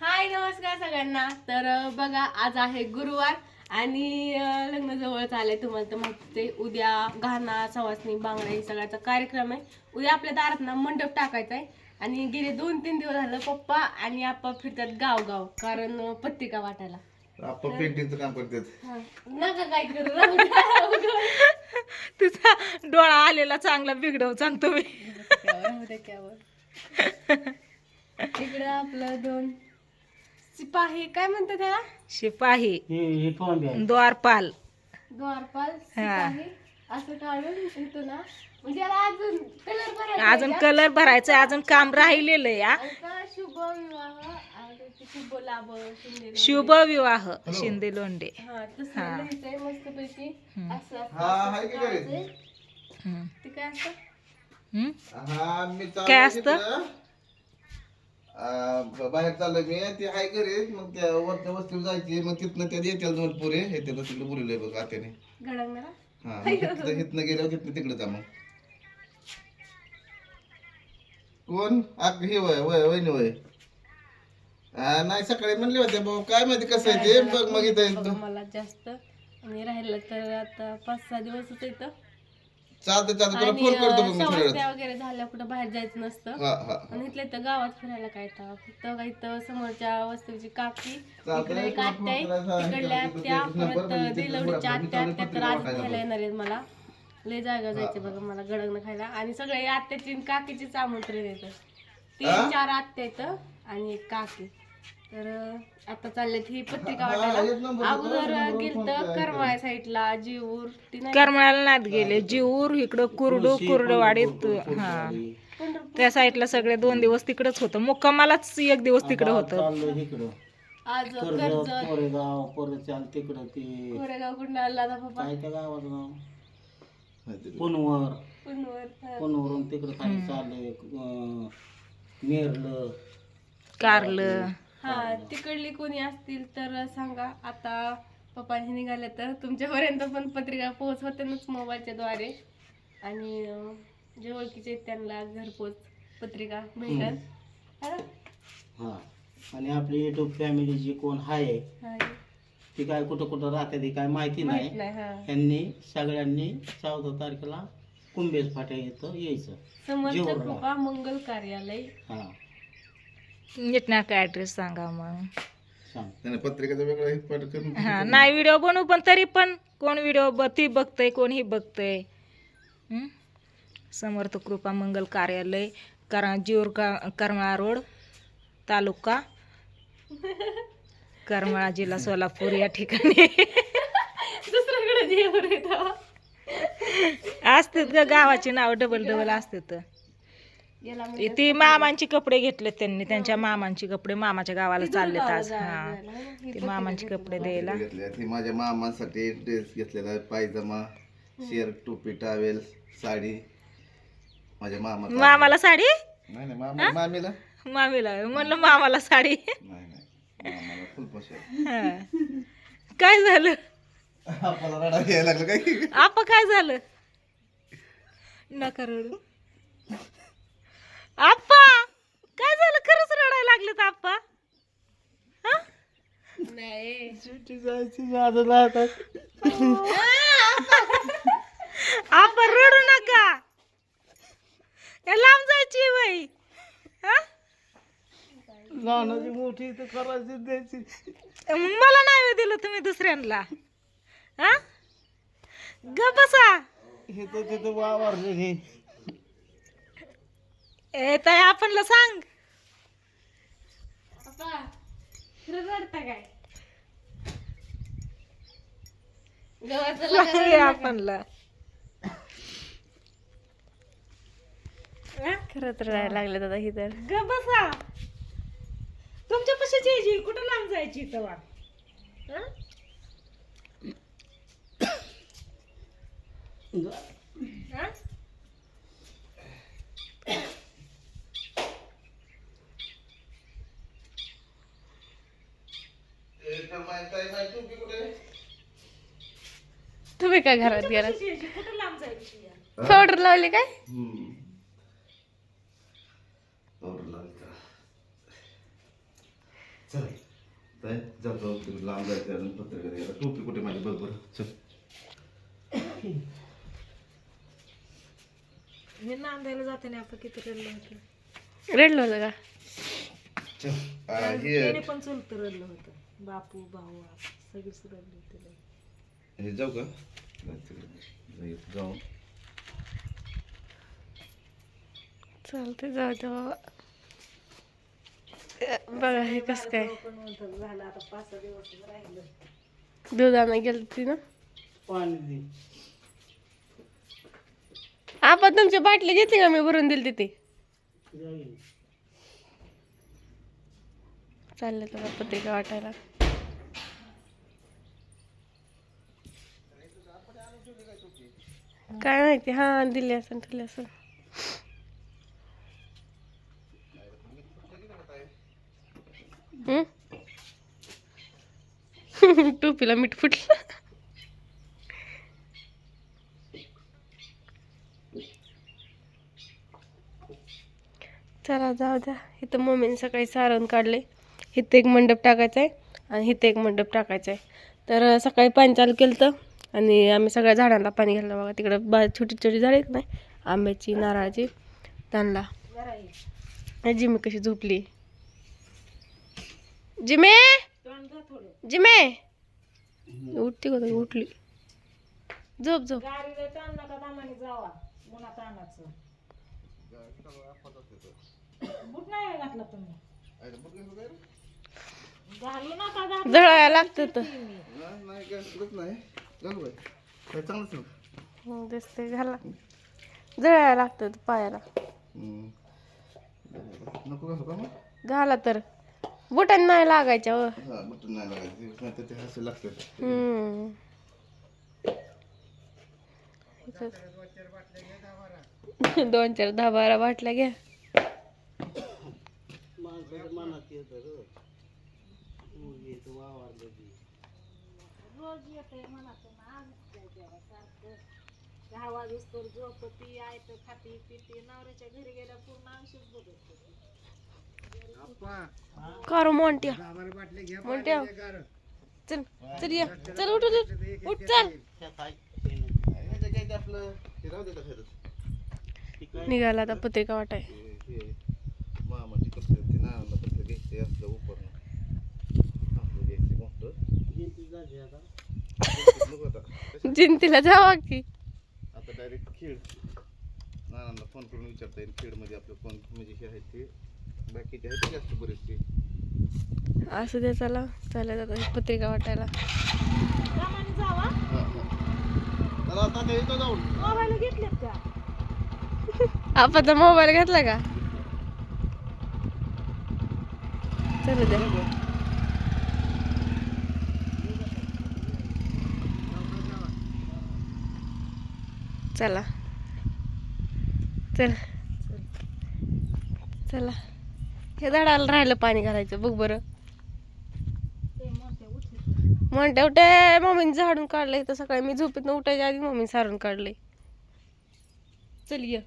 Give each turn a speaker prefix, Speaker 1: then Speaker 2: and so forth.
Speaker 1: हाय नमस्कार सगळ्यांना तर बघा आज आहे गुरुवार आणि लग्न जवळच आलंय तुम्हाला तर माहिती. उद्या घाणा सवासणी बांगडा हे सगळ्याचा कार्यक्रम आहे उद्या आपल्या दारात ना मंडप टाकायचा आहे आणि गेले दोन तीन दिवस झालं पप्पा आणि आप्पा फिरतात गाव गाव कारण पत्रिका वाटायला
Speaker 2: आपण पेंटिंगचं काम करतात
Speaker 1: हा. नका काय करू राहू द्या, राहू द्या.
Speaker 3: तुझा डोळा आलेला चांगला बिघडव सांगतो मी
Speaker 1: राहू द्या त्यावर. इकडं आपलं दोन सिपाही काय म्हणतात त्याला
Speaker 3: शिपाही द्वारपाल
Speaker 1: द्वारपाल सिपाही असं काढून इथं ना म्हणजे याला अजून कलर भरायचा
Speaker 3: अजून कलर भरायचं अजून काम राहिलेलं या
Speaker 1: आणि का शुभ विवाह आणि ते शुभ लाभ शिंदे
Speaker 3: शुभ विवाह शिंदे लोंडे
Speaker 1: हा तसं
Speaker 3: हा.
Speaker 1: लिहायचंय मस्तपैकी
Speaker 3: हम्म.
Speaker 1: असं असं
Speaker 2: हा,
Speaker 1: असं
Speaker 2: हाय की
Speaker 1: करायचंय.
Speaker 2: घरी?
Speaker 3: हम्म.
Speaker 1: ते काय असतं
Speaker 3: हम्म?
Speaker 2: हा मी चाललोय
Speaker 3: काय असतं?
Speaker 2: तिकडं. बाहेर चाललोय मी ती हाय घरी मग त्या वरच्या वस्तीवर जायची मग तिथनं त्या दोन पुरे हे त्याला तिकडे बोलवलंय बघ आत्याने. हा मग हिथनं गेल्यावर तिथनं तिकडे जा मग. कोण? आग हे वय वय वय. वय नाही सकाळी म्हणले होते भाऊ काय माहिती कसं आहे ते? बघ मग इथं
Speaker 1: मला जास्त. आणि राहिलं तर आता पाच सहा दिवसच येतं
Speaker 2: चालतं चालतं तुला फोन करतो मग मी थोड्या वेळात
Speaker 1: वगैरे झाल्या कुठं बाहेर जायचं नसतं.
Speaker 2: हा हा
Speaker 1: आणि इथल्या इथं गावात फिरायला काय तर फक्त काय इथं समोरच्या वस्तूची काकी इकडे एक
Speaker 2: तुला
Speaker 1: आत्या आहे आत्या
Speaker 2: तुझा नंबर
Speaker 1: परत दिलवडीच्या आत्या
Speaker 2: चालू
Speaker 1: त्या तर आज घ्यायला येणार आहेत मला. लय जागा जायचे बघा मला गडगन खायला. आणि सगळे आत्याची आणि काकीचीच आमंत्रण येतं. तीन चार आत्या येतं आणि एक काकी. तर आता चाललेत ही पत्रिका वाटायला. अगोदर गेलत. करमाळ्या साईडला जीवर.
Speaker 3: करमळ्याला नात गेले. जीऊर इकडं कुरडू कुरडवाडीत हा. त्या साईडला सगळे दोन दिवस तिकडच होतं. मुक्कामालाच एक दिवस तिकडं होतं.
Speaker 4: चाललं
Speaker 1: आज
Speaker 4: कोरेगाव परत चाल तिकडं ते.
Speaker 1: कोरेगाव कुठं आला ना पप्पा?
Speaker 4: काय त्या गावाचं नाव?
Speaker 2: माहिती
Speaker 4: पुनवर.
Speaker 1: पुनवर.
Speaker 4: पुनवरून तिकडं खाली चाललंय
Speaker 3: कारलं.
Speaker 1: हा तिकडली कोणी असतील तर सांगा. आता पप्पांशी निघाले तर तुमच्यापर्यंत पण पत्रिका पोहोचवतेनच मोबाईलच्या द्वारे. आणि जे ओळखीचे आहेत त्यांना घरपोच पत्रिका भेटल है?
Speaker 4: हा. आणि आपली युट्यूब फॅमिली जी कोण आहे ती काय कुठं कुठं राहते ती काय माहिती नाही.
Speaker 1: नाही हा.
Speaker 4: यांनी सगळ्यांनी चौदा तारखेला कुंभेज फाट्या इथं यायचं.
Speaker 1: समर्थ. कृपा मंगल कार्यालय.
Speaker 4: हा.
Speaker 3: नीटनाका ऍड्रेस सांगा मग.
Speaker 4: सांग.
Speaker 2: त्याने पत्रिकेचा वेगळा हे पाठ करून
Speaker 3: हा नाही व्हिडिओ बनवू पण तरी पण कोण व्हिडिओ ब ती बघतंय कोण ही बघतंय? हं? समर्थ कृपा मंगल कार्यालय करा जीवर का करमाळा रोड तालुका करमाळा जिल्हा सोलापूर या ठिकाणी.
Speaker 1: दुसऱ्याकडे येतं
Speaker 3: असतात ग गावाची नाव डबल डबल असतात. ती मामांची कपडे घेतले त्यांनी त्यांच्या मामांची कपडे मामाच्या गावाला चाललेत आज. हा. ते मामांचे कपडे द्यायला.
Speaker 2: घेतल्या ती माझ्या मामांसाठी ड्रेस घेतलेला आहे पायजमा शर्ट टोपी टावेल साडी. माझ्या मामा
Speaker 3: मामाला साडी?
Speaker 2: नाही नाही मामा मामीला.
Speaker 3: मामीला. म्हणलं मामाला साडी.
Speaker 2: नाही नाही मामाला फुल पोशाख
Speaker 3: हा. काय झालं?
Speaker 2: आपल्याला रडा यायला लागलं काय?
Speaker 3: आपा काय झालं? नका रडू. आप्पा काय झालं? खरंच रडायला लागलेत आप्पा. हा?
Speaker 1: नाही.
Speaker 3: आप्पा रडू नका. या लांब जायची बाई. हा?
Speaker 4: लहानाची मोठी तर करायची द्यायची.
Speaker 3: मला नाही दिलं तुम्ही दुसऱ्यांना. हा? ग बसा.
Speaker 4: हे तर तिथं वावरले हे.
Speaker 3: ए ताई आपणला सांग.
Speaker 1: खरं काय? गव्हाचं.
Speaker 3: आपणला.
Speaker 1: खरंच रडायला लागले दादा ही तर.
Speaker 3: ग बसा. तुमच्या पशाची यायची कुठं लांब जायची तवा
Speaker 1: तुम्ही काय घरात
Speaker 3: जायची
Speaker 1: पावडर लावली काय?
Speaker 2: लांब जायचं पत्रकार टोपी कुठे माझी? चल.
Speaker 3: मी नांदायला जाते आपण किती रडलं होतं.
Speaker 1: रडलं का?
Speaker 2: हे
Speaker 3: पण चुलत रडलं होतं. बापू भाऊ सगळीच रडली होती.
Speaker 2: हे जाऊ का? जाऊ
Speaker 1: चालते जाऊ दे बघा हे कसं काय.
Speaker 3: पण
Speaker 1: दुधानं गेली ती ना? आपण तुमची बाटली घेतली का? मी भरून दिली तिथे चाललं तर पत्रिका वाटायला. काय माहिती? हा दिली असेल ठेवली असेल. टोपीला मीठ फुटलं. चला जाऊ द्या. इथं मम्मीने सकाळी सारण काढले इथं एक मंडप टाकायचा आहे आणि इथं एक मंडप टाकायचा आहे तर सकाळी पाणी चालू केलं तर आणि आम्ही सगळ्या झाडांना पाणी घाललं बघा. तिकडं बा छोटी छोटी झाडे आहेत नाही आंब्याची नारळाची त्यांना. जिमी कशी झोपली? जिमे? जिमे? उठती का उठली. झोप झोप. जळायला लागतं
Speaker 2: नाही. काय काय चांगलंच ना
Speaker 1: मग. दिसते घाला. जळायला लागतं ते पायाला.
Speaker 2: हम्म. नको घालू का मग?
Speaker 1: घाला तर. बुटाने नाही लागायच्या व
Speaker 2: हा बटन नाही लागायचं. नाही तर ते हसे लागतात.
Speaker 1: हम्म. दोन चार दहा बारा बाटल्या घ्या.
Speaker 4: मनात येतं ग. मुलगी इथं वावरलं ती.
Speaker 3: दहा वाजूस्तोवर झोपती आयत खाती पिती नवऱ्याच्या घरी गेल्या पूर्ण अंशच बदलतो
Speaker 1: कर मोंट्या. मोंट्या. चल चल ये. चल उठ उठ उठ. चल
Speaker 2: हे
Speaker 1: निघाला आता पत्रिका वाटाय
Speaker 2: हे हे मामाची कसं ते नानाला कसं घ्यायचे असलं उपरणं आपलं घ्यायचं मोठं
Speaker 4: गिनती झाली आता
Speaker 2: नको आता
Speaker 1: जिंतीला जावा की.
Speaker 2: आता डायरेक्ट खेळ. नानांना फोन करून विचारता येईल खेळमध्ये आपलं कोण म्हणजे हे आहेत ते. बाकीचे आहेत ते जास्त बरेचसे?
Speaker 1: असं दे चला. चालेल आता पत्रिका वाटायला.
Speaker 3: दामाने जावा.
Speaker 2: चला आता ते येतो जाऊन.
Speaker 3: मोबाईल घेतलेत का?
Speaker 1: आपण मोबाईल घेतला का? चल द्या चला. चल. चला. हे झाडाला राहिलं पाणी घालायचं बघ बरं. म्हणते उठे मम्मीने झाडून काढलंय तर सकाळी. मी झोपेत उठायच्या आधी मम्मीने सारून काढलंय. चल ये.